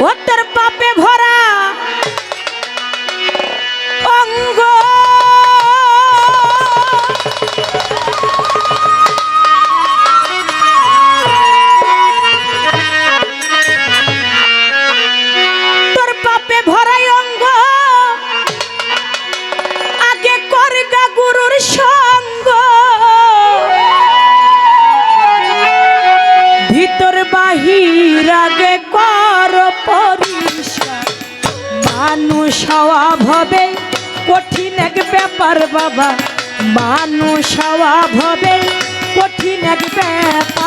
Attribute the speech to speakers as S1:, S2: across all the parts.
S1: ও পাপে ভরা। অঙ্গ। তোর পাপে ভরাই অঙ্গ। আগে করগা গুরুর সঙ্গ। ভিতর বাহির আগে হওয়া ভবে কঠিন এক ব্যাপার বাবা। মানুষ হওয়া ভবে কঠিন এক ব্যাপার।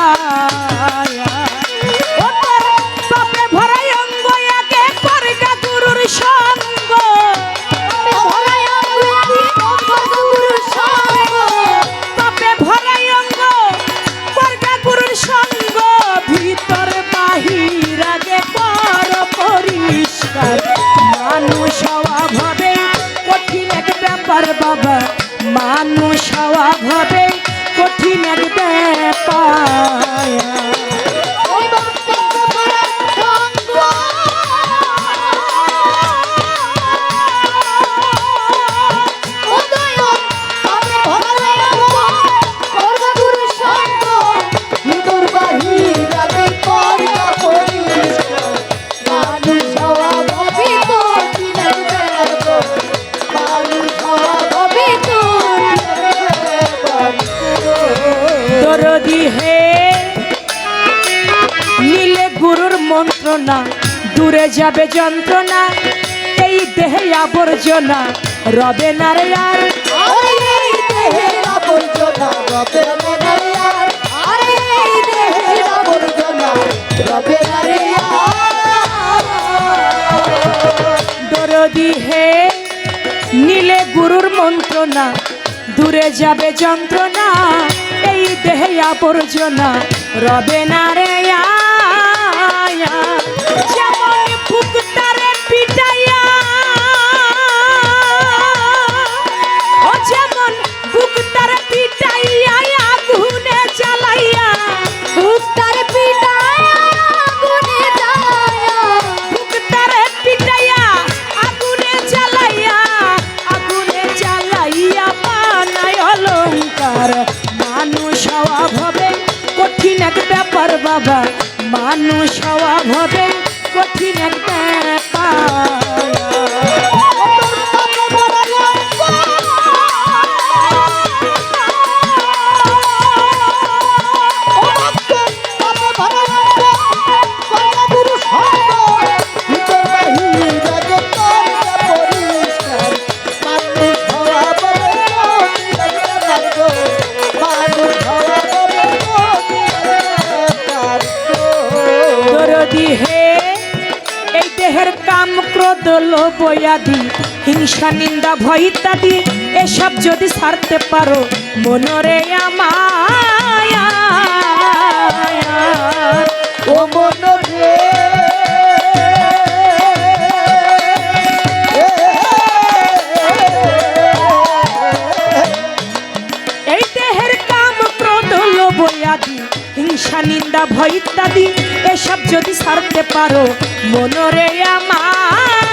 S1: মানুষ হওয়া ভাবে কঠিন পায় ব্যাপার। যাবে যন্ত্রণা এই দেহে আবর্জনা রবে না রে আর। দরদি হে নীলে গুরুর মন্ত্রণা দূরে যাবে যন্ত্রণা এই দেহে আবর্জনা রবে না রে আয়া। এক ব্যাপার বাবা। মানুষ হওয়া হবে কঠিন এক ব্যাপার। লোভ আদি হিংসা, নিন্দা, ভয় ইত্যাদি, এসব যদি ছাড়তে পারো, মনরে আমায়
S2: ও মন রে
S1: এই দেহের কাম ক্রোধ লোভ আদি হিংসা, নিন্দা, ভয় ইত্যাদি, এসব যদি ছাড়তে পারো, মনরে আমায়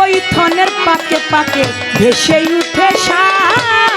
S1: মৈথনের পাকে পাকে ভেসে উঠে সায়া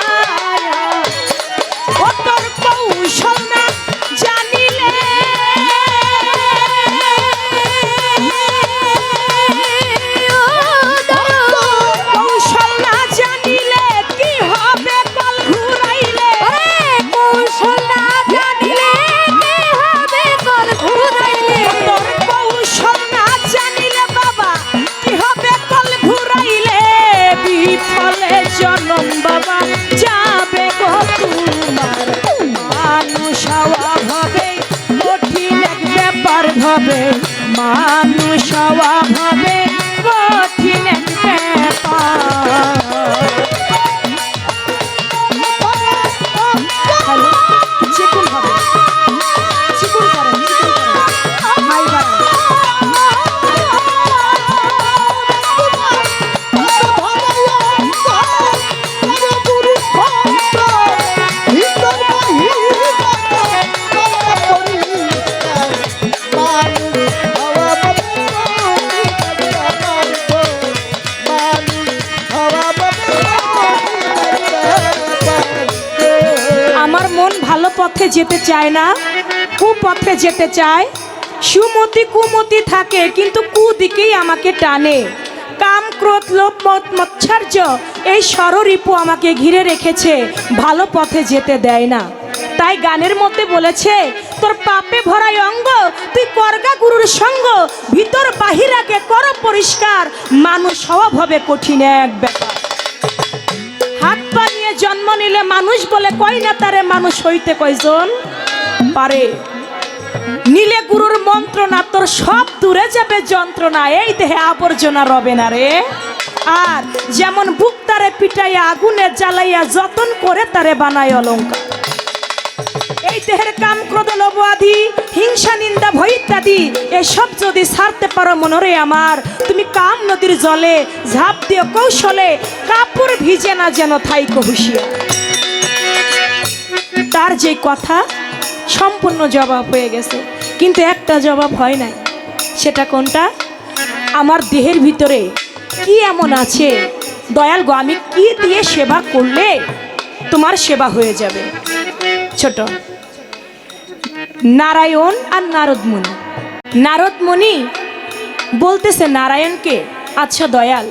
S1: হবে মানুষ ভাবে কঠিন যেতে চায় না, কুপথে যেতে চায়। সুমতি কুমতি থাকে, কিন্তু কুদিকেই আমাকে টানে। কাম ক্রোধ, লোভ মত মৎসার্য, এই ষড়রিপু আমাকে ঘিরে রেখেছে, ভালো পথে যেতে দেয় না। তাই গানের মধ্যে বলেছে, তোর পাপে ভরাই অঙ্গ, তুই করগা গুরুর সঙ্গ, ভিতর বাহিরাকে কর পরিষ্কার, মানুষ হবে কঠিন এক ব্যাপার। জন্ম নিলে মানুষ বলে কই না তারে মানুষ হইতে কয়জন পারে? নীলে গুরুর মন্ত্রণা তোর সব দূরে যাবে যন্ত্রণা, এই দেহে আবর্জনা রবে না রে। আর যেমন বুক তারে পিটাইয়া, আগুনে জ্বালাইয়া যতন করে তারে বানায় অলঙ্কার। এই দেহের কাম ক্রোধ এসব যদি ছাড়তে পারো মনরে আমার, তুমি কাম নদীর জলে ঝাঁপ দিয়ে কৌশলে, কাপড় ভিজে না যেন থাইকো হুশিয়া তার যে কথা, সম্পূর্ণ জবাব হয়ে গেছে। কিন্তু একটা জবাব হয় নাই। সেটা কোনটা? আমার দেহের ভিতরে কি এমন আছে? দয়াল গো, আমি কি দিয়ে সেবা করলে তোমার সেবা হয়ে যাবে? ছোট। নারায়ণ আর নারদমণি নারদমণি বলতেছে, নারায়ণকে আচ্ছা দয়াল,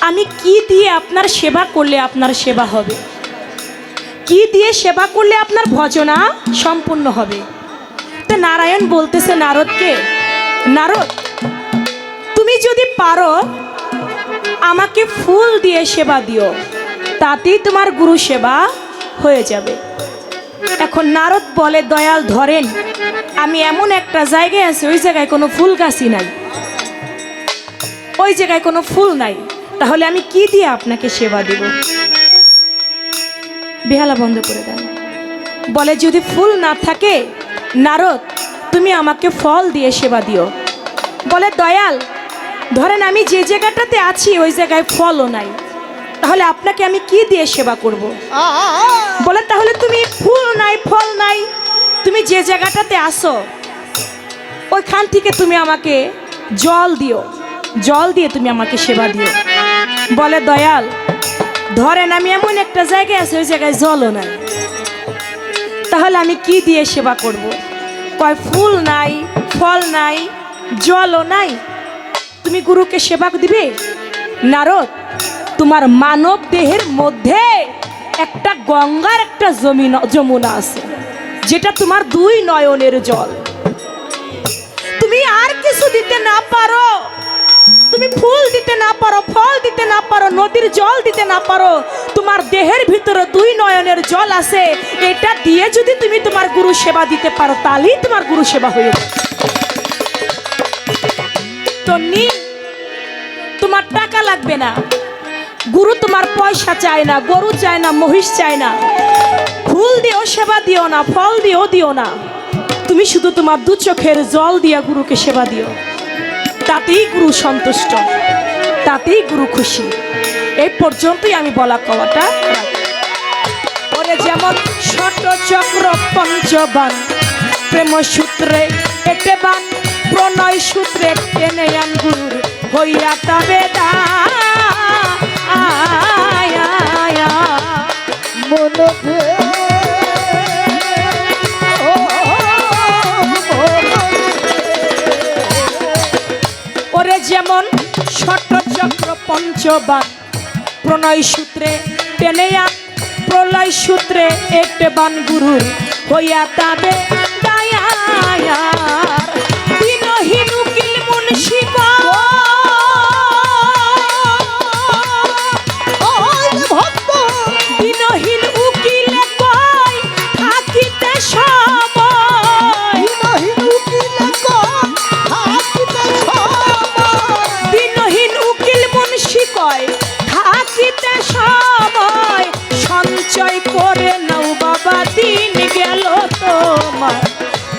S1: আমি কি দিয়ে আপনার সেবা করলে আপনার সেবা হবে? কি দিয়ে সেবা করলে আপনার ভজনা সম্পূর্ণ হবে? তো নারায়ণ বলতেছে, নারদকে, নারদ, তুমি যদি পারো, আমাকে ফুল দিয়ে সেবা দিও, তাতেই তোমার গুরু সেবা হয়ে যাবে। এখন নারদ বলে, দয়াল, ধরেন আমি এমন একটা জায়গায় আছি, ওই জায়গায় কোনো ফুল গাছই নাই। ওই জায়গায় কোনো ফুল নাই। তাহলে আমি কি দিয়ে আপনাকে সেবা দেব? বেহালা বন্ধ করে দেন। বলে, যদি ফুল না থাকে, নারদ, তুমি আমাকে ফল দিয়ে সেবা দিও। বলে, দয়াল, ধরেন আমি যে জায়গাটাতে আছি, ওই জায়গায় ফলও নাই। তাহলে আপনাকে আমি কি দিয়ে সেবা করব। বলে, তাহলে তুমি ফুল নাই, ফল নাই তুমি যে জায়গাটাতে আসো, ওইখান থেকে তুমি আমাকে জল দিও। জল দিয়ে তুমি আমাকে সেবা দিও। বলে, দয়াল, ধরেন আমি এমন একটা জায়গায় আছি, ওই জায়গায় জলও নাই। তাহলে আমি কি দিয়ে সেবা করব। কয়, ফুল নাই, ফল নাই, জলও নাই। তুমি গুরুকে সেবা দিবে? নারদ, তোমার মানব দেহের মধ্যে একটা গঙ্গার একটা জমিন, যমুনা আছে। যেটা তোমার দুই নয়নের জল। তুমি আর কিছু দিতে না পারো। তুমি ফুল দিতে না পারো, ফল দিতে না পারো, নদীর জল দিতে না পারো। তোমার দেহের ভিতরে দুই নয়নের জল আছে। এটা দিয়ে যদি তুমি তোমার গুরু সেবা দিতে পারো, তাহলেই তোমার গুরু সেবা হয়ে তো নি, তোমার টাকা লাগবে না। গুরু তোমার পয়সা চায় না, গরু চায় না, মহিষ চায় না। দিও, সেবা দিও না, ফল দিও দিও না। তুমি শুধু তোমার দু চোখের জল দিয়া গুরুকে সেবা দিও। তাতেই গুরু সন্তুষ্ট, তাতেই গুরু খুশি। এই পর্যন্তই আমি বলা কথাটা পরে যেমন ষট চক্র পঞ্চবান প্রেম সূত্রে এটে বান, প্রণয় সূত্রে টেনে আন গুরুর হইয়া তবে দা
S2: মন
S1: পঞ্চবার প্রণয় সূত্রে টেনে প্রলয় সূত্রে একটে বান গুরুর হইয়া তাদের গেল তোমার।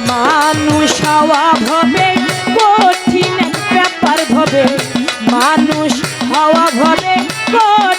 S1: মানুষ হওয়া ভবে কঠিন ব্যাপার ভবে। মানুষ হওয়া ভবে কঠিন